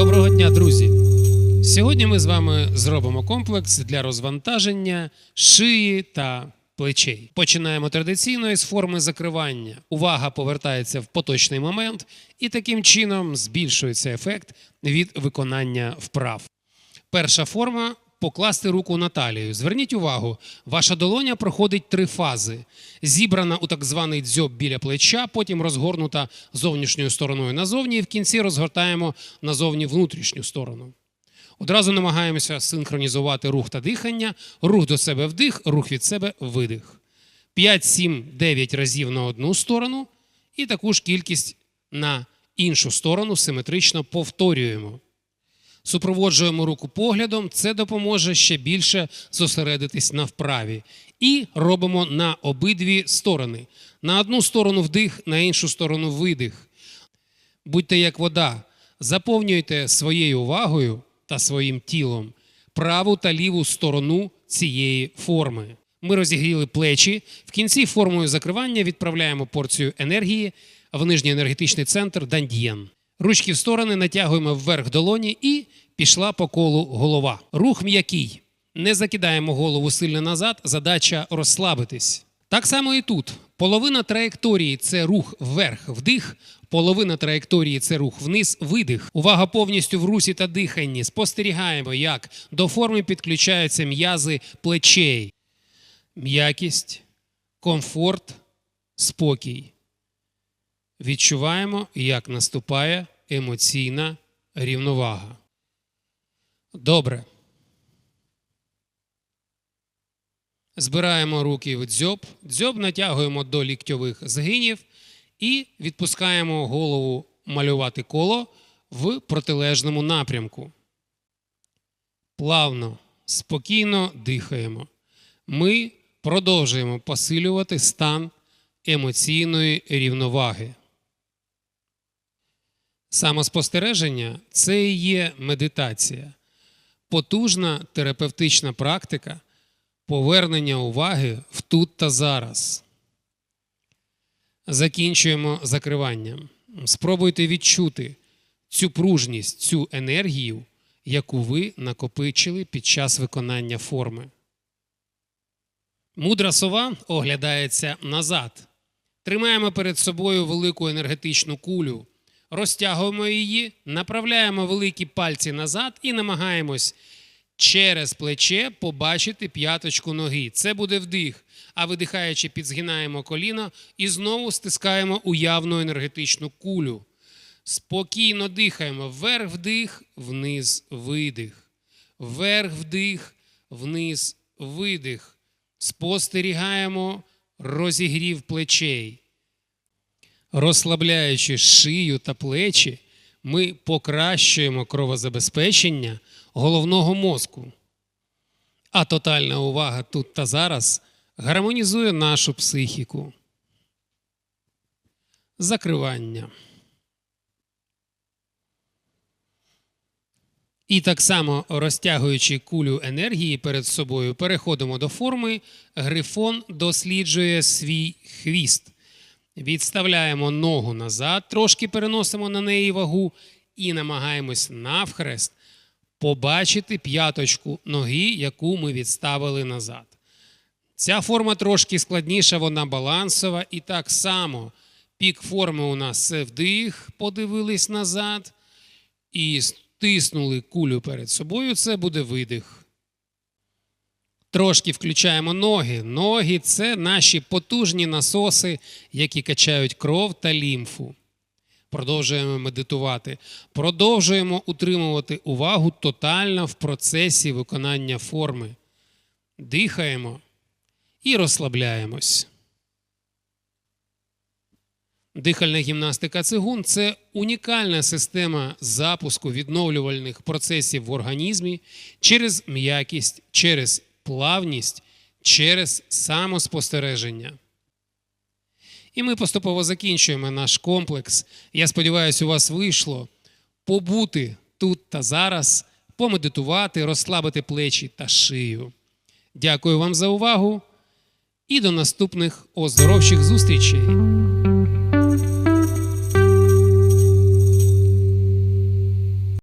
Доброго дня, друзі! Сьогодні ми з вами зробимо комплекс для розвантаження шиї та плечей. Починаємо традиційно із форми закривання. Увага повертається в поточний момент, і таким чином збільшується ефект від виконання вправ. Перша форма покласти руку на талію. Зверніть увагу, ваша долоня проходить три фази: зібрана у так званий дзьоб біля плеча, потім розгорнута зовнішньою стороною назовні, і в кінці розгортаємо назовні внутрішню сторону. Одразу намагаємося синхронізувати рух та дихання, рух до себе вдих, рух від себе видих. 5, 7, 9 разів на одну сторону, і таку ж кількість на іншу сторону симетрично повторюємо. Супроводжуємо руку поглядом, це допоможе ще більше зосередитись на вправі. І робимо на обидві сторони. На одну сторону вдих, на іншу сторону видих. Будьте як вода, заповнюйте своєю увагою та своїм тілом праву та ліву сторону цієї форми. Ми розігріли плечі. В кінці формою закривання відправляємо порцію енергії в нижній енергетичний центр Дандієн. Ручки в сторони натягуємо вверх долоні і пішла по колу голова. Рух м'який. Не закидаємо голову сильно назад, задача розслабитись. Так само і тут. Половина траєкторії це рух вверх, вдих, половина траєкторії це рух вниз, видих. Увага повністю в русі та диханні. Спостерігаємо, як до форми підключаються м'язи плечей. М'якість, комфорт, спокій. Відчуваємо, як наступає емоційна рівновага. Добре. Збираємо руки в дзьоб, дзьоб натягуємо до ліктьових згинів і відпускаємо голову малювати коло в протилежному напрямку. Плавно, спокійно дихаємо. Ми продовжуємо посилювати стан емоційної рівноваги. Самоспостереження це і є медитація, потужна терапевтична практика повернення уваги в тут та зараз. Закінчуємо закриванням. Спробуйте відчути цю пружність, цю енергію, яку ви накопичили під час виконання форми. Мудра сова оглядається назад. Тримаємо перед собою велику енергетичну кулю, розтягуємо її, направляємо великі пальці назад і намагаємось через плече побачити п'яточку ноги. Це буде вдих. А видихаючи, підзгинаємо коліно і знову стискаємо уявну енергетичну кулю. Спокійно дихаємо. Вверх вдих, вниз видих. Вверх вдих, вниз видих. Спостерігаємо розігрів плечей. Розслабляючи шию та плечі, ми покращуємо кровозабезпечення головного мозку. А тотальна увага тут та зараз гармонізує нашу психіку. Закривання. І так само розтягуючи кулю енергії перед собою, переходимо до форми. Грифон досліджує свій хвіст. Відставляємо ногу назад, трошки переносимо на неї вагу і намагаємось навхрест побачити п'яточку ноги, яку ми відставили назад. Ця форма трошки складніша, вона балансова. І так само пік форми у нас це вдих, подивились назад і стиснули кулю перед собою, це буде видих. Трошки включаємо ноги. Ноги це наші потужні насоси, які качають кров та лімфу. Продовжуємо медитувати. Продовжуємо утримувати увагу тотально в процесі виконання форми. Дихаємо і розслабляємось. Дихальна гімнастика цигун це унікальна система запуску відновлювальних процесів в організмі через м'якість, через плавність, через самоспостереження. І ми поступово закінчуємо наш комплекс. Я сподіваюся, у вас вийшло побути тут та зараз, помедитувати, розслабити плечі та шию. Дякую вам за увагу і до наступних оздоровчих зустрічей!